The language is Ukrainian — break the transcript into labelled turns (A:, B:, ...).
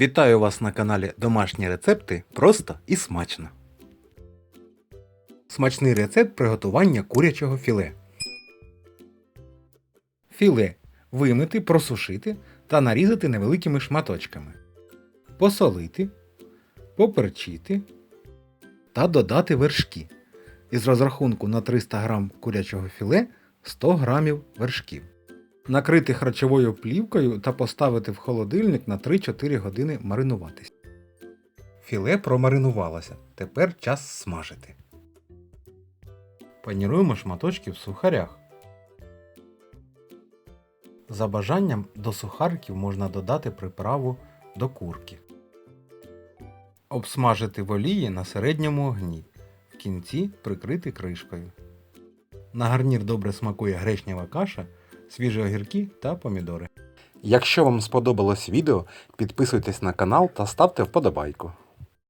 A: Вітаю вас на каналі Домашні рецепти просто і смачно. Смачний рецепт приготування курячого філе. Філе вимити, просушити та нарізати невеликими шматочками. Посолити, поперчити та додати вершки. Із розрахунку на 300 г курячого філе 100 г вершків. Накрити харчовою плівкою та поставити в холодильник на 3-4 години маринуватись. Філе промаринувалося. Тепер час смажити. Паніруємо шматочки в сухарях. За бажанням до сухариків можна додати приправу до курки. Обсмажити в олії на середньому огні. В кінці прикрити кришкою. На гарнір добре смакує гречнева каша, свіжі огірки та помідори. Якщо вам сподобалось відео, підписуйтесь на канал та ставте вподобайку.